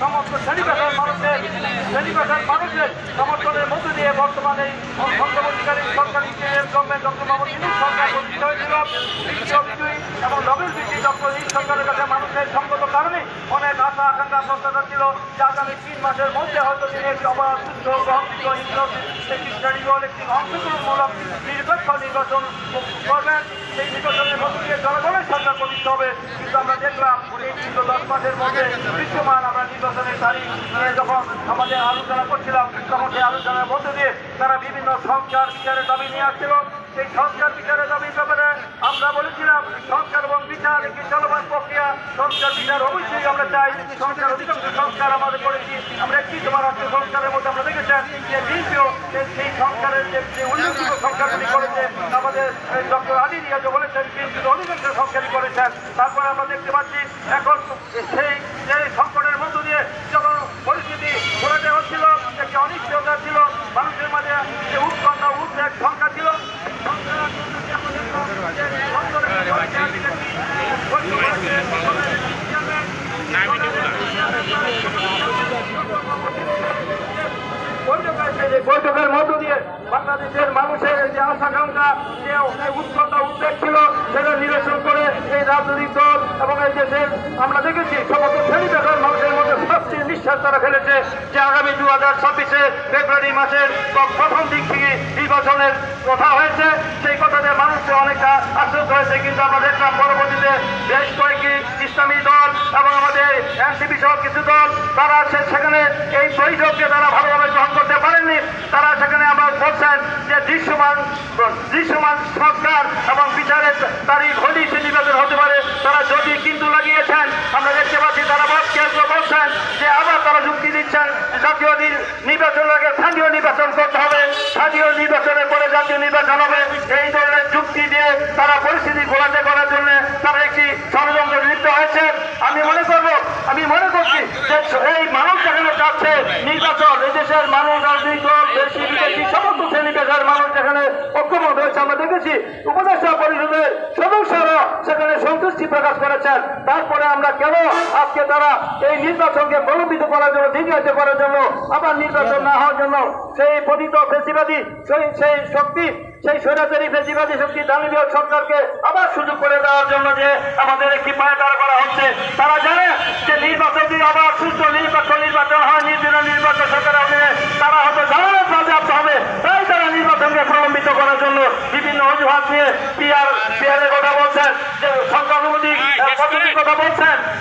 সমস্ত শ্রেণীপেশার মানুষের শ্রেণীপেশার মানুষের সমর্থনের মধ্য দিয়ে বর্তমানে অন্তর্বর্তীকালীন সরকারি গভর্নমেন্ট ডক্টর মোহাম্মদ সরকার আকাঙ্ক্ষা প্রত্যাশা ছিল যে আগামী তিন মাসের মধ্যে হয়তো তিনি একটি অবাধ সুস্থ গ্রহণযোগ্য ইনক্লুসিভ একটি অংশগ্রহণমূলক নিরপেক্ষ নির্বাচন করবেন। সেই নির্বাচনের মধ্য জনগণের সরকার প্রতিষ্ঠা হবে। কিন্তু আমরা দেখলাম এই দীর্ঘ দশ মাসের মধ্যে বিদ্যমান আমরা নির্বাচনের তারিখ নিয়ে যখন আমাদের আলোচনা করছিলাম, তখন সেই আলোচনার মধ্য দিয়ে তারা বিভিন্ন সংস্কার বিচারের দাবি নিয়ে আসছিল। সেই সংস্কার বিচারের দাবির ব্যাপারে আমরা বলেছিলাম, সংস্কার এবং বিচার একটি চলমান প্রক্রিয়া। সংস্কার বিচার অবশ্যই বলেছেন বিএনপির অধিকাংশ সংস্কারই করেছেন। তারপরে আমরা দেখতে পাচ্ছি এখন সেই যে সংকটের দিয়ে যখন পরিস্থিতি হচ্ছিল, একটি ছিল, মানুষের মাঝে যে উৎকণ্ঠা উদ্বেগ সংখ্যা ছিল বৈঠকের মধ্য দিয়ে বাংলাদেশের মানুষের যে আশাকাঙ্ক্ষা, যে উৎসটা উদ্বেগ ছিল, সেটা নিরসন করে এই রাজনৈতিক দল এবং এই দেশের, আমরা দেখেছি সমস্ত শ্রেণি পেশার নিঃশ্বাস তারা ফেলেছে যে আগামী দু হাজার ছাব্বিশে ফেব্রুয়ারি মাসের প্রথম দিক থেকে নির্বাচনের কথা হয়েছে। সেই কথাতে মানুষকে অনেকটা আশ্বস্ত হয়েছে, কিন্তু আমরা দেখলাম পরবর্তীতে বেশ কয়েকটি ইসলামী দল এবং আমাদের এনসিপি সহ কিছু দল, তারা সেখানে এই বৈঠককে তারা ভালোভাবে গ্রহণ করতে পারেননি তারা সেখানে আবার বলছেন যে দৃশ্যমান দৃশ্যমান সরকার এবং বিচারের তারিখ হলেই সে নির্বাচন হতে জাতীয় নি- নির্বাচনের আগে স্থানীয় নির্বাচন করতে হবে। স্থানীয় নির্বাচনের পরে জাতীয় নির্বাচন হবে। এই ধরনের যুক্তি দিয়ে তারা পরিস্থিতি ঘোলাটে করার জন্য তারা একটি ষড়যন্ত্র লিপ্ত হয়েছে। আমি মনে করব, আমি মনে করছি যে এই মানুষ যেখানে যাচ্ছে, নির্বাচন, এই দেশের মানুষ, রাজনৈতিক দল, দেশি, বিদেশি, সমস্ত শ্রেণি পেশার মানুষ যেখানে ঐক্যমত হয়েছে, আমরা দেখেছি উপদেষ্টা পরিষদের সন্তুষ্টি প্রকাশ করেছেন। তারপরে আমরা কেন আজকে তারা এই নির্বাচনকে প্রলম্বিত করার জন্য, দীর্ঘায়িত করার জন্য, আবার নির্বাচন না হওয়ার জন্য সেই পতিত ফেসিবাদী, সেই সেই শক্তি, সেই স্বৈরাচারী ফেসিবাদী শক্তি দানবীয় সরকারকে আবার সুযোগ করে দেওয়ার জন্য যে আমাদের একটি পায়ে পায়তারা করা হচ্ছে, তারা জানে যে নির্বাচন দিয়ে আবার সুস্থ নিরপেক্ষ নির্বাচন হয়, নির্দিষ্ট নির্বাচন সরকারের অধীনে তারা হয়তো জানানো বাজেয়াপ্ত হবে। তাই তারা নির্বাচনকে প্রলম্বিত করার জন্য বিভিন্ন অজুহাত নিয়ে পিয়ার পিয়ারের কথা বলছেন, যে কথা বলছেন।